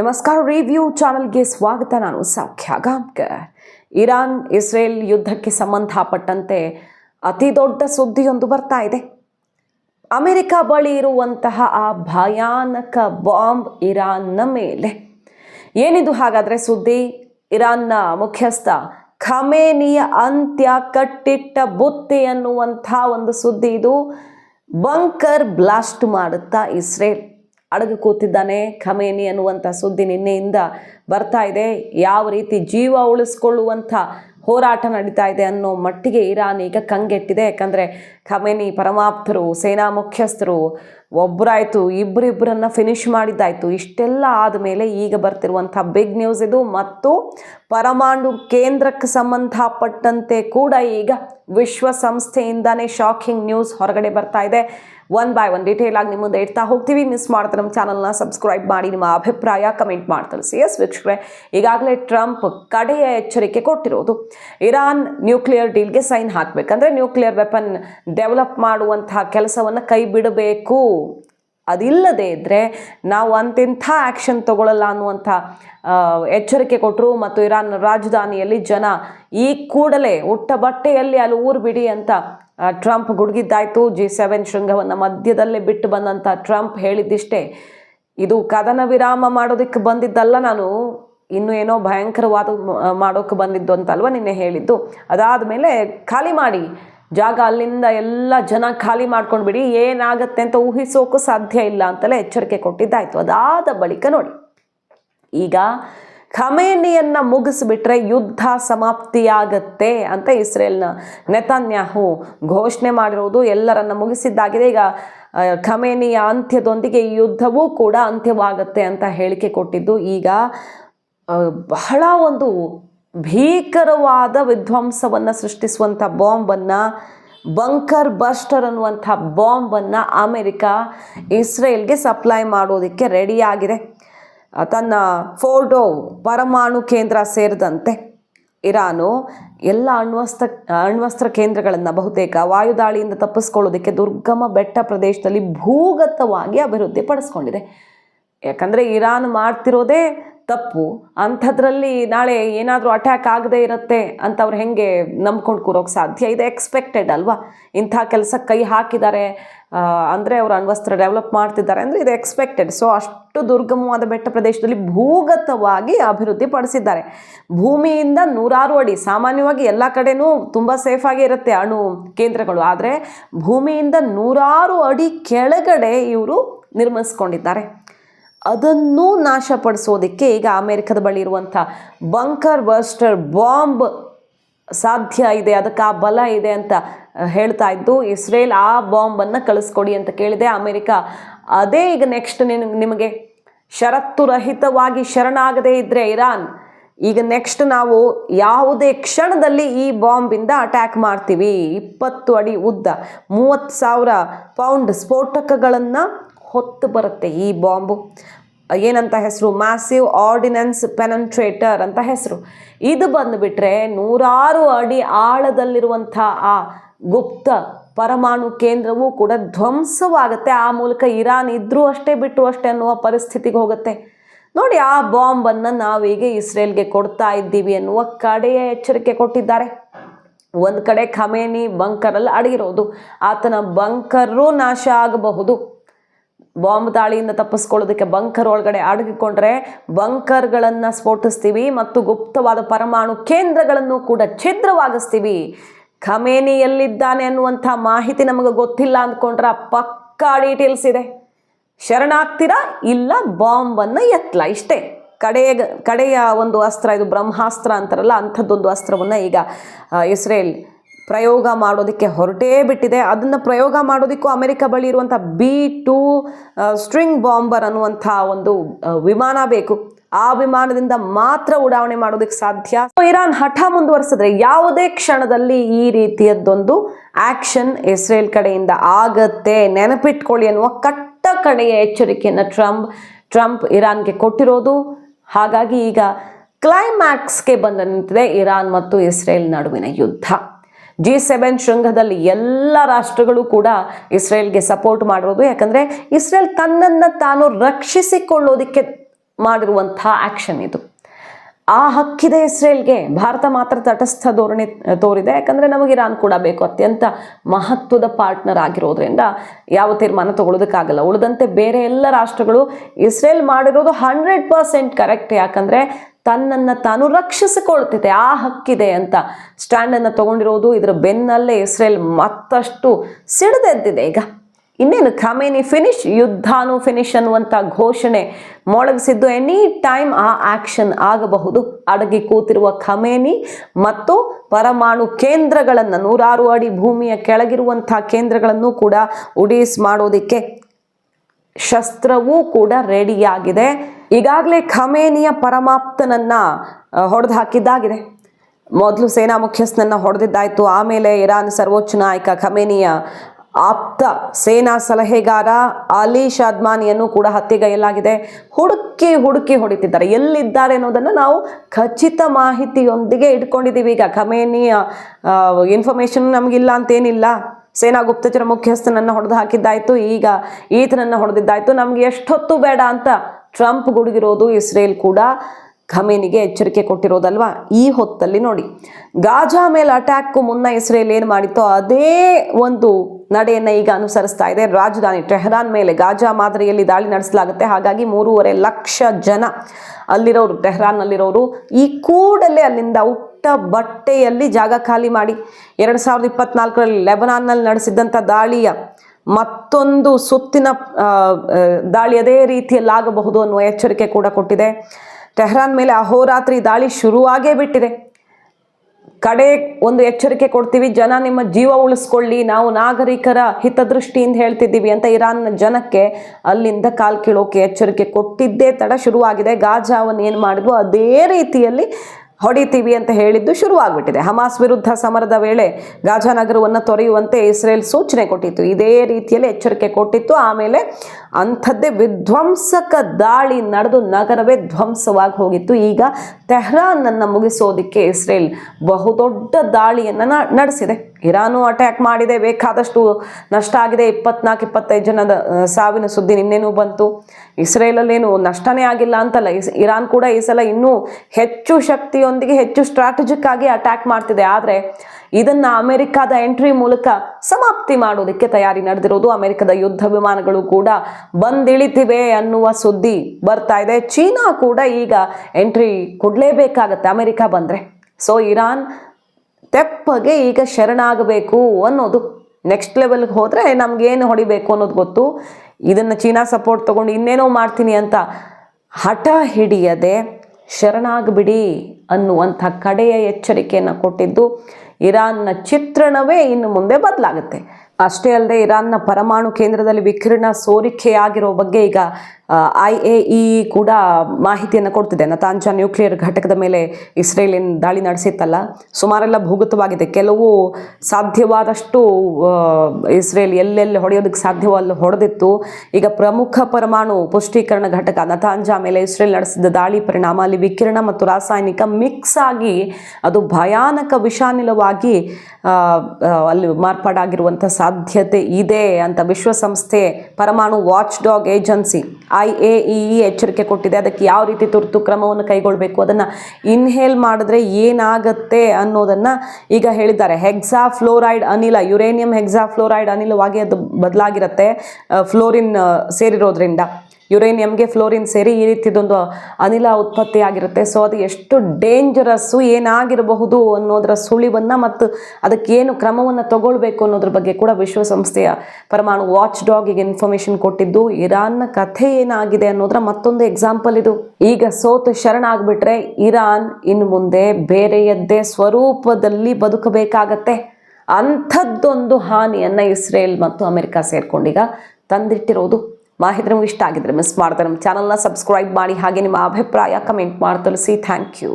ನಮಸ್ಕಾರ ರಿವ್ಯೂ ಚಾನಲ್ಗೆ ಸ್ವಾಗತ. ನಾನು ಸೌಖ್ಯ ಗಾಮ್ಕರ್. ಇರಾನ್, ಇಸ್ರೇಲ್ ಯುದ್ಧಕ್ಕೆ ಸಂಬಂಧಪಟ್ಟಂತೆ ಅತಿ ದೊಡ್ಡ ಸುದ್ದಿಯೊಂದು ಬರ್ತಾ ಇದೆ. ಅಮೆರಿಕ ಬಳಿ ಇರುವಂತಹ ಆ ಭಯಾನಕ ಬಾಂಬ್ ಇರಾನ್ನ ಮೇಲೆ. ಏನಿದು ಹಾಗಾದರೆ ಸುದ್ದಿ? ಇರಾನ್ನ ಮುಖ್ಯಸ್ಥ ಖಮೇನಿಯ ಅಂತ್ಯ ಕಟ್ಟಿಟ್ಟ ಬುತ್ತಿ ಅನ್ನುವಂಥ ಒಂದು ಸುದ್ದಿ ಇದು. ಬಂಕರ್ ಬ್ಲಾಸ್ಟ್ ಮಾಡುತ್ತಾ ಇಸ್ರೇಲ್. ಅಡಗು ಕೂತಿದ್ದಾನೆ ಖಮೇನಿ ಅನ್ನುವಂಥ ಸುದ್ದಿ ನಿನ್ನೆಯಿಂದ ಬರ್ತಾ ಇದೆ. ಯಾವ ರೀತಿ ಜೀವ ಉಳಿಸ್ಕೊಳ್ಳುವಂಥ ಹೋರಾಟ ನಡೀತಾ ಇದೆ ಅನ್ನೋ ಮಟ್ಟಿಗೆ ಇರಾನ್ ಈಗ ಕಂಗೆಟ್ಟಿದೆ. ಯಾಕಂದರೆ ಖಮೇನಿ ಪರಮಾಪ್ತರು, ಸೇನಾ ಮುಖ್ಯಸ್ಥರು ಒಬ್ಬರಾಯಿತು ಇಬ್ಬರಿಬ್ಬರನ್ನ ಫಿನಿಶ್ ಮಾಡಿದ್ದಾಯಿತು. ಇಷ್ಟೆಲ್ಲ ಆದಮೇಲೆ ಈಗ ಬರ್ತಿರುವಂಥ ಬಿಗ್ ನ್ಯೂಸ್ ಇದು. ಮತ್ತು ಪರಮಾಣು ಕೇಂದ್ರಕ್ಕೆ ಸಂಬಂಧಪಟ್ಟಂತೆ ಕೂಡ ಈಗ ವಿಶ್ವಸಂಸ್ಥೆಯಿಂದನೇ ಶಾಕಿಂಗ್ ನ್ಯೂಸ್ ಹೊರಗಡೆ ಬರ್ತಾ ಇದೆ. ಒನ್ ಬೈ ಒನ್ ಡೀಟೇಲ್ ಆಗಿ ನಿಮ್ಮ ಮುಂದೆ ಇಡ್ತಾ ಹೋಗ್ತೀವಿ. ಮಿಸ್ ಮಾಡ್ತಾ ನಮ್ಮ ಚಾನಲ್ನ ಸಬ್ಸ್ಕ್ರೈಬ್ ಮಾಡಿ ನಿಮ್ಮ ಅಭಿಪ್ರಾಯ ಕಮೆಂಟ್ ಮಾಡಿ ಸಿ ಎಸ್ ವೀಕ್ಷಕರೇ, ಈಗಾಗಲೇ ಟ್ರಂಪ್ ಕಡೆಯ ಎಚ್ಚರಿಕೆ ಕೊಟ್ಟಿರೋದು. ಇರಾನ್ ನ್ಯೂಕ್ಲಿಯರ್ ಡೀಲ್ಗೆ ಸೈನ್ ಹಾಕಬೇಕಂದ್ರೆ ನ್ಯೂಕ್ಲಿಯರ್ ವೆಪನ್ ಡೆವಲಪ್ ಮಾಡುವಂತಹ ಕೆಲಸವನ್ನು ಕೈ ಬಿಡಬೇಕು. ಅದಿಲ್ಲದೆ ಇದ್ದರೆ ನಾವು ಅಂತಿಂಥ ಆ್ಯಕ್ಷನ್ ತಗೊಳ್ಳಲ್ಲ ಅನ್ನುವಂಥ ಎಚ್ಚರಿಕೆ ಕೊಟ್ಟರು ಮತ್ತು ಇರಾನ್ ರಾಜಧಾನಿಯಲ್ಲಿ ಜನ ಈ ಕೂಡಲೇ ಉಟ್ಟ ಬಟ್ಟೆಯಲ್ಲಿ ಅಲ್ಲಿ ಊರು ಬಿಡಿ ಅಂತ ಟ್ರಂಪ್ ಗುಡುಗಿದ್ದಾಯಿತು. ಜಿ ಸೆವೆನ್ ಶೃಂಗವನ್ನು ಮಧ್ಯದಲ್ಲೇ ಬಿಟ್ಟು ಬಂದಂಥ ಟ್ರಂಪ್ ಹೇಳಿದ್ದಿಷ್ಟೇ. ಇದು ಕದನ ವಿರಾಮ ಮಾಡೋದಕ್ಕೆ ಬಂದಿದ್ದಲ್ಲ ನಾನು. ಇನ್ನು ಏನೋ ಭಯಂಕರವಾದ ಮಾಡೋಕೆ ಮಾಡೋಕ್ಕೆ ಬಂದಿದ್ದು ಅಂತಲ್ವ ನಿನ್ನೆ ಹೇಳಿದ್ದು. ಅದಾದಮೇಲೆ ಖಾಲಿ ಮಾಡಿ. ಜಾಗ ಅಲ್ಲಿಂದ ಎಲ್ಲ ಜನ ಖಾಲಿ ಮಾಡ್ಕೊಂಡು ಬಿಡಿ. ಏನಾಗತ್ತೆ ಅಂತ ಊಹಿಸೋಕ್ಕೂ ಸಾಧ್ಯ ಇಲ್ಲ ಅಂತಲೇ ಎಚ್ಚರಿಕೆ ಕೊಟ್ಟಿದ್ದಾಯಿತು. ಅದಾದ ಬಳಿಕ ನೋಡಿ. ಈಗ ಖಮೇನಿಯನ್ನ ಮುಗಿಸ್ಬಿಟ್ರೆ ಯುದ್ಧ ಸಮಾಪ್ತಿಯಾಗತ್ತೆ ಅಂತ ಇಸ್ರೇಲ್ನ ನೆತನ್ಯಾಹು ಘೋಷಣೆ ಮಾಡಿರುವುದು ಎಲ್ಲರನ್ನ ಮುಗಿಸಿದ್ದಾಗಿದೆ. ಈಗ ಖಮೇನಿಯ ಅಂತ್ಯದೊಂದಿಗೆ ಯುದ್ಧವೂ ಕೂಡ ಅಂತ್ಯವಾಗತ್ತೆ ಅಂತ ಹೇಳಿಕೆ ಕೊಟ್ಟಿದ್ದು. ಈಗ ಬಹಳ ಒಂದು ಭೀಕರವಾದ ವಿಧ್ವಂಸವನ್ನು ಸೃಷ್ಟಿಸುವಂಥ ಬಾಂಬನ್ನು, ಬಂಕರ್ ಬಸ್ಟರ್ ಅನ್ನುವಂಥ ಬಾಂಬನ್ನು ಅಮೆರಿಕ ಇಸ್ರೇಲ್ಗೆ ಸಪ್ಲೈ ಮಾಡೋದಕ್ಕೆ ರೆಡಿಯಾಗಿದೆ. ತನ್ನ ಫೋರ್ಡೋ ಪರಮಾಣು ಕೇಂದ್ರ ಸೇರಿದಂತೆ ಇರಾನು ಎಲ್ಲ ಅಣ್ವಸ್ತ್ರ ಅಣ್ವಸ್ತ್ರ ಕೇಂದ್ರಗಳನ್ನು ಬಹುತೇಕ ವಾಯುದಾಳಿಯಿಂದ ತಪ್ಪಿಸ್ಕೊಳ್ಳೋದಕ್ಕೆ ದುರ್ಗಮ ಬೆಟ್ಟ ಪ್ರದೇಶದಲ್ಲಿ ಭೂಗತವಾಗಿ ಅಭಿವೃದ್ಧಿ ಪಡಿಸ್ಕೊಂಡಿದೆ ಯಾಕಂದರೆ ಇರಾನ್ ಮಾಡ್ತಿರೋದೇ ತಪ್ಪು, ಅಂಥದ್ರಲ್ಲಿ ನಾಳೆ ಏನಾದರೂ ಅಟ್ಯಾಕ್ ಆಗದೇ ಇರುತ್ತೆ ಅಂತ ಅವ್ರು ಹೆಂಗೆ ನಂಬ್ಕೊಂಡು ಕೂರೋಕೆ ಸಾಧ್ಯ? ಇದು ಎಕ್ಸ್ಪೆಕ್ಟೆಡ್ ಅಲ್ವಾ? ಇಂಥ ಕೆಲಸಕ್ಕೆ ಕೈ ಹಾಕಿದ್ದಾರೆ ಅಂದರೆ ಅವರು ಅಣ್ವಸ್ತ್ರ ಡೆವಲಪ್ ಮಾಡ್ತಿದ್ದಾರೆ ಅಂದರೆ ಇದು ಎಕ್ಸ್ಪೆಕ್ಟೆಡ್ ಸೊ ಅಷ್ಟು ದುರ್ಗಮವಾದ ಬೆಟ್ಟ ಪ್ರದೇಶದಲ್ಲಿ ಭೂಗತವಾಗಿ ಅಭಿವೃದ್ಧಿ ಪಡಿಸಿದ್ದಾರೆ. ಭೂಮಿಯಿಂದ ನೂರಾರು ಅಡಿ, ಸಾಮಾನ್ಯವಾಗಿ ಎಲ್ಲ ಕಡೆನೂ ತುಂಬ ಸೇಫಾಗಿ ಇರುತ್ತೆ ಅಣು ಕೇಂದ್ರಗಳು. ಆದರೆ ಭೂಮಿಯಿಂದ ನೂರಾರು ಅಡಿ ಕೆಳಗಡೆ ಇವರು ನಿರ್ಮಿಸ್ಕೊಂಡಿದ್ದಾರೆ. ಅದನ್ನೂ ನಾಶಪಡಿಸೋದಕ್ಕೆ ಈಗ ಅಮೆರಿಕದ ಬಳಿ ಇರುವಂಥ ಬಂಕರ್ ಬಸ್ಟರ್ ಬಾಂಬ್ ಸಾಧ್ಯ ಇದೆ, ಅದಕ್ಕೆ ಆ ಬಲ ಇದೆ ಅಂತ ಹೇಳ್ತಾ ಇದ್ದು, ಇಸ್ರೇಲ್ ಆ ಬಾಂಬನ್ನು ಕಳಿಸ್ಕೊಡಿ ಅಂತ ಕೇಳಿದೆ. ಅಮೆರಿಕ ಅದೇ ಈಗ ನೆಕ್ಸ್ಟ್ ನಿಮಗೆ ಷರತ್ತು ರಹಿತವಾಗಿ ಶರಣಾಗದೇ ಇದ್ದರೆ ಇರಾನ್, ಈಗ ನೆಕ್ಸ್ಟ್ ನಾವು ಯಾವುದೇ ಕ್ಷಣದಲ್ಲಿ ಈ ಬಾಂಬಿಂದ ಅಟ್ಯಾಕ್ ಮಾಡ್ತೀವಿ. ಇಪ್ಪತ್ತು ಅಡಿ ಉದ್ದ, ಮೂವತ್ತು ಸಾವಿರ ಪೌಂಡ್ ಸ್ಫೋಟಕಗಳನ್ನು ಹೊತ್ತು ಬರುತ್ತೆ ಈ ಬಾಂಬು. ಏನಂತ ಹೆಸರು? ಮ್ಯಾಸಿವ್ ಆರ್ಡಿನೆನ್ಸ್ ಪೆನಂಟ್ರೇಟರ್ ಅಂತ ಹೆಸರು. ಇದು ಬಂದುಬಿಟ್ರೆ ನೂರಾರು ಅಡಿ ಆಳದಲ್ಲಿರುವಂಥ ಆ ಗುಪ್ತ ಪರಮಾಣು ಕೇಂದ್ರವೂ ಕೂಡ ಧ್ವಂಸವಾಗುತ್ತೆ. ಆ ಮೂಲಕ ಇರಾನ್ ಇದ್ರೂ ಅಷ್ಟೇ ಬಿಟ್ಟು ಅಷ್ಟೇ ಅನ್ನುವ ಪರಿಸ್ಥಿತಿಗೆ ಹೋಗುತ್ತೆ. ನೋಡಿ, ಆ ಬಾಂಬನ್ನು ನಾವೀಗ ಇಸ್ರೇಲ್ಗೆ ಕೊಡ್ತಾ ಇದ್ದೀವಿ ಅನ್ನುವ ಕಡೆಯ ಎಚ್ಚರಿಕೆ ಕೊಟ್ಟಿದ್ದಾರೆ. ಒಂದು ಕಡೆ ಖಮೇನಿ ಬಂಕರಲ್ಲಿ ಅಡಗಿರೋದು. ಆತನ ಬಂಕರು ನಾಶ ಆಗಬಹುದು. ಬಾಂಬ್ ದಾಳಿಯಿಂದ ತಪ್ಪಿಸ್ಕೊಳ್ಳೋದಕ್ಕೆ ಬಂಕರ್ ಒಳಗಡೆ ಅಡಗಿಕೊಂಡ್ರೆ ಬಂಕರ್ಗಳನ್ನು ಸ್ಫೋಟಿಸ್ತೀವಿ ಮತ್ತು ಗುಪ್ತವಾದ ಪರಮಾಣು ಕೇಂದ್ರಗಳನ್ನು ಕೂಡ ಛಿದ್ರವಾಗಿಸ್ತೀವಿ. ಖಮೇನಿ ಎಲ್ಲಿದ್ದಾನೆ ಅನ್ನುವಂಥ ಮಾಹಿತಿ ನಮಗೆ ಗೊತ್ತಿಲ್ಲ ಅಂದ್ಕೊಂಡ್ರೆ ಪಕ್ಕಾ ಡೀಟೇಲ್ಸ್ ಇದೆ. ಶರಣಾಗ್ತೀರಾ? ಇಲ್ಲ, ಬಾಂಬನ್ನು ಎತ್ತಲ ಇಷ್ಟೇ. ಕಡೆಯ ಕಡೆಯ ಒಂದು ಅಸ್ತ್ರ, ಇದು ಬ್ರಹ್ಮಾಸ್ತ್ರ ಅಂತಾರಲ್ಲ, ಅಂಥದ್ದೊಂದು ಅಸ್ತ್ರವನ್ನು ಈಗ ಇಸ್ರೇಲ್ ಪ್ರಯೋಗ ಮಾಡೋದಕ್ಕೆ ಹೊರಟೇ ಬಿಟ್ಟಿದೆ. ಅದನ್ನು ಪ್ರಯೋಗ ಮಾಡೋದಕ್ಕೂ ಅಮೆರಿಕ ಬಳಿ ಇರುವಂಥ ಬಿ ಟು ಸ್ಟ್ರಿಂಗ್ ಬಾಂಬರ್ ಅನ್ನುವಂಥ ಒಂದು ವಿಮಾನ ಬೇಕು. ಆ ವಿಮಾನದಿಂದ ಮಾತ್ರ ಉಡಾವಣೆ ಮಾಡೋದಕ್ಕೆ ಸಾಧ್ಯ. ಇರಾನ್ ಹಠ ಮುಂದುವರಿಸಿದ್ರೆ ಯಾವುದೇ ಕ್ಷಣದಲ್ಲಿ ಈ ರೀತಿಯದ್ದೊಂದು ಆಕ್ಷನ್ ಇಸ್ರೇಲ್ ಕಡೆಯಿಂದ ಆಗತ್ತೆ. ನೆನಪಿಟ್ಕೊಳ್ಳಿ ಅನ್ನುವ ಕಟ್ಟ ಕಡೆಯ ಎಚ್ಚರಿಕೆಯನ್ನು ಟ್ರಂಪ್ ಟ್ರಂಪ್ ಇರಾನ್ಗೆ ಕೊಟ್ಟಿರೋದು. ಹಾಗಾಗಿ ಈಗ ಕ್ಲೈಮ್ಯಾಕ್ಸ್ಗೆ ಬಂದ ನಿಂತಿದೆ ಇರಾನ್ ಮತ್ತು ಇಸ್ರೇಲ್ ನಡುವಿನ ಯುದ್ಧ. ಜಿ ಸೆವೆನ್ ಶೃಂಗದಲ್ಲಿ ಎಲ್ಲ ರಾಷ್ಟ್ರಗಳು ಕೂಡ ಇಸ್ರೇಲ್ಗೆ ಸಪೋರ್ಟ್ ಮಾಡಿರೋದು. ಯಾಕಂದರೆ ಇಸ್ರೇಲ್ ತನ್ನನ್ನು ತಾನು ರಕ್ಷಿಸಿಕೊಳ್ಳೋದಕ್ಕೆ ಮಾಡಿರುವಂಥ ಆ್ಯಕ್ಷನ್ ಇದು. ಆ ಹಕ್ಕಿದೆ ಇಸ್ರೇಲ್ಗೆ. ಭಾರತ ಮಾತ್ರ ತಟಸ್ಥ ಧೋರಣೆ ತೋರಿದೆ. ಯಾಕಂದರೆ ನಮಗೆ ಇರಾನ್ ಕೂಡ ಬೇಕು. ಅತ್ಯಂತ ಮಹತ್ವದ ಪಾರ್ಟ್ನರ್ ಆಗಿರೋದ್ರಿಂದ ಯಾವ ತೀರ್ಮಾನ ತಗೊಳ್ಳೋದಕ್ಕಾಗಲ್ಲ. ಉಳಿದಂತೆ ಬೇರೆ ಎಲ್ಲ ರಾಷ್ಟ್ರಗಳು ಇಸ್ರೇಲ್ ಮಾಡಿರೋದು ಹಂಡ್ರೆಡ್ ಪರ್ಸೆಂಟ್ ಕರೆಕ್ಟ್. ಯಾಕಂದರೆ ತನ್ನನ್ನು ತಾನು ರಕ್ಷಿಸಿಕೊಳ್ತಿದೆ, ಆ ಹಕ್ಕಿದೆ ಅಂತ ಸ್ಟ್ಯಾಂಡನ್ನು ತಗೊಂಡಿರೋದು ಇದರ ಬೆನ್ನಲ್ಲೇ ಇಸ್ರೇಲ್ ಮತ್ತಷ್ಟು ಸಿಡಿದೆದ್ದಿದೆ. ಈಗ ಇನ್ನೇನು, ಖಮೇನಿ ಫಿನಿಶ್, ಯುದ್ಧಾನು ಫಿನಿಶ್ ಅನ್ನುವಂಥ ಘೋಷಣೆ ಮೊಳಗಿಸಿದ್ದು ಎನಿ ಟೈಮ್ ಆ ಆಕ್ಷನ್ ಆಗಬಹುದು. ಅಡಗಿ ಕೂತಿರುವ ಖಮೇನಿ ಮತ್ತು ಪರಮಾಣು ಕೇಂದ್ರಗಳನ್ನು, ನೂರಾರು ಅಡಿ ಭೂಮಿಯ ಕೆಳಗಿರುವಂಥ ಕೇಂದ್ರಗಳನ್ನು ಕೂಡ ಉಡೀಸ್ ಮಾಡೋದಕ್ಕೆ ಶಸ್ತ್ರವೂ ಕೂಡ ರೆಡಿಯಾಗಿದೆ. ಈಗಾಗಲೇ ಖಮೇನಿಯ ಪರಮಾಪ್ತನನ್ನ ಹೊಡೆದು ಹಾಕಿದ್ದಾಗಿದೆ ಮೊದಲು ಸೇನಾ ಮುಖ್ಯಸ್ಥನನ್ನ ಹೊಡೆದಿದ್ದಾಯ್ತು, ಆಮೇಲೆ ಇರಾನ್ ಸರ್ವೋಚ್ಚ ನಾಯಕ ಖಮೇನಿಯ ಆಪ್ತ ಸೇನಾ ಸಲಹೆಗಾರ ಅಲಿ ಶಾದ್ಮಾನಿಯನ್ನು ಕೂಡ ಹತ್ಯೆಗೈಯಲಾಗಿದೆ ಹುಡುಕಿ ಹುಡುಕಿ ಹೊಡಿತಿದ್ದಾರೆ. ಎಲ್ಲಿದ್ದಾರೆ ಅನ್ನೋದನ್ನು ನಾವು ಖಚಿತ ಮಾಹಿತಿಯೊಂದಿಗೆ ಇಟ್ಕೊಂಡಿದ್ದೀವಿ. ಈಗ ಖಮೇನಿಯ ಇನ್ಫಾರ್ಮೇಶನ್ ನಮಗಿಲ್ಲ ಅಂತೇನಿಲ್ಲ. ಸೇನಾ ಗುಪ್ತಚರ ಮುಖ್ಯಸ್ಥನನ್ನು ಹೊಡೆದು ಹಾಕಿದ್ದಾಯ್ತು ಈಗ ಈತನನ್ನು ಹೊಡೆದಿದ್ದಾಯ್ತು. ನಮಗೆ ಎಷ್ಟೊತ್ತು ಬೇಡ ಅಂತ ಟ್ರಂಪ್ ಗುಡುಗಿರೋದು ಇಸ್ರೇಲ್ ಕೂಡ ಖಮೇನಿಗೆ ಎಚ್ಚರಿಕೆ ಕೊಟ್ಟಿರೋದಲ್ವಾ? ಈ ಹೊತ್ತಲ್ಲಿ ನೋಡಿ. ಗಾಜಾ ಮೇಲೆ ಅಟ್ಯಾಕ್ ಮುನ್ನ ಇಸ್ರೇಲ್ ಏನು ಮಾಡಿತ್ತೋ ಅದೇ ಒಂದು ನಡೆಯನ್ನು ಈಗ ಅನುಸರಿಸ್ತಾ ಇದೆ. ರಾಜಧಾನಿ ಟೆಹರಾನ್ ಮೇಲೆ ಗಾಜಾ ಮಾದರಿಯಲ್ಲಿ ದಾಳಿ ನಡೆಸಲಾಗುತ್ತೆ. ಹಾಗಾಗಿ ಮೂರುವರೆ ಲಕ್ಷ ಜನ ಅಲ್ಲಿರೋರು ಟೆಹರಾನ್ನಲ್ಲಿರೋರು ಈ ಕೂಡಲೇ ಅಲ್ಲಿಂದ ಉಟ್ಟ ಬಟ್ಟೆಯಲ್ಲಿ ಜಾಗ ಖಾಲಿ ಮಾಡಿ. ಎರಡು ಸಾವಿರದ ಇಪ್ಪತ್ನಾಲ್ಕರಲ್ಲಿ ಲೆಬನಾನ್ನಲ್ಲಿ ನಡೆಸಿದ್ದಂಥ ದಾಳಿಯ ಮತ್ತೊಂದು ಸುತ್ತಿನ ದಾಳಿ ಅದೇ ರೀತಿಯಲ್ಲಾಗಬಹುದು ಅನ್ನುವ ಎಚ್ಚರಿಕೆ ಕೂಡ ಕೊಟ್ಟಿದೆ. ಟೆಹರಾನ್ ಮೇಲೆ ಅಹೋರಾತ್ರಿ ದಾಳಿ ಶುರುವಾಗೇ ಬಿಟ್ಟಿದೆ. ಕಡೆ ಒಂದು ಎಚ್ಚರಿಕೆ ಕೊಡ್ತೀವಿ, ಜನ ನಿಮ್ಮ ಜೀವ ಉಳಿಸ್ಕೊಳ್ಳಿ, ನಾವು ನಾಗರಿಕರ ಹಿತದೃಷ್ಟಿಯಿಂದ ಹೇಳ್ತಿದ್ದೀವಿ ಅಂತ ಇರಾನ್ ಜನಕ್ಕೆ ಅಲ್ಲಿಂದ ಕಾಲ್ ಕೀಳೋಕೆ ಎಚ್ಚರಿಕೆ ಕೊಟ್ಟಿದ್ದೇ ತಡ ಶುರುವಾಗಿದೆ. ಗಾಜಾವನ್ನು ಏನು ಮಾಡಿದ್ವು ಅದೇ ರೀತಿಯಲ್ಲಿ ಹೊಡಿತೀವಿ ಅಂತ ಹೇಳಿದ್ದು ಶುರುವಾಗ್ಬಿಟ್ಟಿದೆ. ಹಮಾಸ್ ವಿರುದ್ಧ ಸಮರದ ವೇಳೆ ಗಾಜಾ ನಗರವನ್ನು ತೊರೆಯುವಂತೆ ಇಸ್ರೇಲ್ ಸೂಚನೆ ಕೊಟ್ಟಿತ್ತು. ಇದೇ ರೀತಿಯಲ್ಲಿ ಎಚ್ಚರಿಕೆ ಕೊಟ್ಟಿತ್ತು. ಆಮೇಲೆ ಅಂಥದ್ದೇ ವಿಧ್ವಂಸಕ ದಾಳಿ ನಡೆದು ನಗರವೇ ಧ್ವಂಸವಾಗಿ ಹೋಗಿತ್ತು. ಈಗ ತೆಹ್ರಾನನ್ನು ಮುಗಿಸೋದಕ್ಕೆ ಇಸ್ರೇಲ್ ಬಹುದೊಡ್ಡ ದಾಳಿಯನ್ನು ನಡೆಸಿದೆ. ಇರಾನು ಅಟ್ಯಾಕ್ ಮಾಡಿದೆ, ಬೇಕಾದಷ್ಟು ನಷ್ಟ ಆಗಿದೆ. ಇಪ್ಪತ್ನಾಲ್ಕು, ಇಪ್ಪತ್ತೈದು ಜನದ ಸಾವಿನ ಸುದ್ದಿ ನಿನ್ನೆನೂ ಬಂತು. ಇಸ್ರೇಲಲ್ಲೇನು ನಷ್ಟನೇ ಆಗಿಲ್ಲ ಅಂತಲ್ಲ. ಇರಾನ್ ಕೂಡ ಈ ಸಲ ಇನ್ನೂ ಹೆಚ್ಚು ಶಕ್ತಿಯೊಂದಿಗೆ ಹೆಚ್ಚು ಸ್ಟ್ರಾಟಜಿಕ್ ಆಗಿ ಅಟ್ಯಾಕ್ ಮಾಡ್ತಿದೆ. ಆದರೆ ಇದನ್ನ ಅಮೆರಿಕದ ಎಂಟ್ರಿ ಮೂಲಕ ಸಮಾಪ್ತಿ ಮಾಡೋದಕ್ಕೆ ತಯಾರಿ ನಡೆದಿರೋದು. ಅಮೆರಿಕದ ಯುದ್ಧ ವಿಮಾನಗಳು ಕೂಡ ಬಂದಿಳಿತಿವೆ ಅನ್ನುವ ಸುದ್ದಿ ಬರ್ತಾ ಇದೆ. ಚೀನಾ ಕೂಡ ಈಗ ಎಂಟ್ರಿ ಕೊಡಲೇಬೇಕಾಗತ್ತೆ ಅಮೆರಿಕ ಬಂದರೆ. ಸೊ ಇರಾನ್ ತೆಪ್ಪಗೆ ಈಗ ಶರಣಾಗಬೇಕು ಅನ್ನೋದು ನೆಕ್ಸ್ಟ್ ಲೆವೆಲ್ಗೆ ಹೋದರೆ ನಮಗೇನು ಹೊಡಿಬೇಕು ಅನ್ನೋದು ಗೊತ್ತು. ಇದನ್ನು ಚೀನಾ ಸಪೋರ್ಟ್ ತೊಗೊಂಡು ಇನ್ನೇನೋ ಮಾಡ್ತೀನಿ ಅಂತ ಹಠ ಹಿಡಿಯದೆ ಶರಣಾಗಬಿಡಿ ಅನ್ನುವಂಥ ಕಡೆಯ ಎಚ್ಚರಿಕೆಯನ್ನು ಕೊಟ್ಟಿದ್ದು ಇರಾನ್ನ ಚಿತ್ರಣವೇ ಇನ್ನು ಮುಂದೆ ಬದಲಾಗುತ್ತೆ. ಅಷ್ಟೇ ಅಲ್ಲದೆ ಇರಾನ್ನ ಪರಮಾಣು ಕೇಂದ್ರದಲ್ಲಿ ವಿಕಿರಣ ಸೋರಿಕೆಯಾಗಿರೋ ಬಗ್ಗೆ ಈಗ ಐ ಎ ಇ ಕೂಡ ಮಾಹಿತಿಯನ್ನು ಕೊಡ್ತಿದೆ. ನತಾಂಜ ನ್ಯೂಕ್ಲಿಯರ್ ಘಟಕದ ಮೇಲೆ ಇಸ್ರೇಲ್ ಏನು ದಾಳಿ ನಡೆಸಿತ್ತಲ್ಲ? ಸುಮಾರೆಲ್ಲ ಭೂಗತವಾಗಿದೆ. ಕೆಲವು ಸಾಧ್ಯವಾದಷ್ಟು ಇಸ್ರೇಲ್ ಎಲ್ಲೆಲ್ಲಿ ಹೊಡೆಯೋದಕ್ಕೆ ಸಾಧ್ಯವಲ್ಲ ಹೊಡೆದಿತ್ತು. ಈಗ ಪ್ರಮುಖ ಪರಮಾಣು ಪುಷ್ಟೀಕರಣ ಘಟಕ ನತಾಂಜ ಮೇಲೆ ಇಸ್ರೇಲ್ ನಡೆಸಿದ ದಾಳಿ ಪರಿಣಾಮ, ಅಲ್ಲಿ ವಿಕಿರಣ ಮತ್ತು ರಾಸಾಯನಿಕ ಮಿಕ್ಸ್ ಆಗಿ ಅದು ಭಯಾನಕ ವಿಷಾನಿಲವಾಗಿ ಅಲ್ಲಿ ಮಾರ್ಪಾಡಾಗಿರುವಂಥ ಸಾಧ್ಯತೆ ಇದೆ ಅಂತ ವಿಶ್ವಸಂಸ್ಥೆ ಪರಮಾಣು watch dog agency I A E ಎಚ್ಚರಿಕೆ ಕೊಟ್ಟಿದೆ. ಅದಕ್ಕೆ ಯಾವ ರೀತಿ ತುರ್ತು ಕ್ರಮವನ್ನು ಕೈಗೊಳ್ಳಬೇಕು ಅದನ್ನು ಇನ್ಹೇಲ್ ಮಾಡಿದ್ರೆ ಏನಾಗುತ್ತೆ ಅನ್ನೋದನ್ನು ಈಗ ಹೇಳಿದ್ದಾರೆ. ಹೆಕ್ಸಾ ಫ್ಲೋರೈಡ್ ಅನಿಲ ಯುರೇನಿಯಂ ಹೆಕ್ಸಾ ಫ್ಲೋರೈಡ್ ಅನಿಲವಾಗಿ ಅದು ಬದಲಾಗಿರುತ್ತೆ ಫ್ಲೋರಿನ್ ಸೇರಿರೋದ್ರಿಂದ. ಯುರೇನಿಯಂಗೆ ಫ್ಲೋರಿನ್ ಸೇರಿ ಈ ರೀತಿದೊಂದು ಅನಿಲ ಉತ್ಪತ್ತಿ ಆಗಿರುತ್ತೆ ಸೊ ಅದು ಎಷ್ಟು ಡೇಂಜರಸ್ಸು ಏನಾಗಿರಬಹುದು ಅನ್ನೋದರ ಸುಳಿವನ್ನು ಮತ್ತು ಅದಕ್ಕೆ ಏನು ಕ್ರಮವನ್ನು ತಗೊಳ್ಬೇಕು ಅನ್ನೋದ್ರ ಬಗ್ಗೆ ಕೂಡ ವಿಶ್ವಸಂಸ್ಥೆಯ ಪರಮಾಣು ವಾಚ್ ಡಾಗಿಗೆ ಇನ್ಫಾರ್ಮೇಶನ್ ಕೊಟ್ಟಿದ್ದು. ಇರಾನ್ನ ಕಥೆ ಏನಾಗಿದೆ ಅನ್ನೋದ್ರ ಮತ್ತೊಂದು ಎಕ್ಸಾಂಪಲ್ ಇದು. ಈಗ ಸೋತು ಶರಣಾಗ್ಬಿಟ್ರೆ ಇರಾನ್ ಇನ್ನು ಮುಂದೆ ಬೇರೆಯದ್ದೇ ಸ್ವರೂಪದಲ್ಲಿ ಬದುಕಬೇಕಾಗತ್ತೆ. ಅಂಥದ್ದೊಂದು ಹಾನಿಯನ್ನು ಇಸ್ರೇಲ್ ಮತ್ತು ಅಮೆರಿಕ ಸೇರ್ಕೊಂಡೀಗ ತಂದಿಟ್ಟಿರೋದು. ಮಾಹಿತಿ ನಿಮ್ಗೆ ಇಷ್ಟ ಆಗಿದ್ರೆ ಮಿಸ್ ಮಾಡ್ತಾರೆ ನಮ್ಮ ಚಾನಲ್ನ ಸಬ್ಸ್ಕ್ರೈಬ್ ಮಾಡಿ ಹಾಗೆ ನಿಮ್ಮ ಅಭಿಪ್ರಾಯ ಕಮೆಂಟ್ ಮಾಡಿ ತಿಳಿಸಿ. Thank you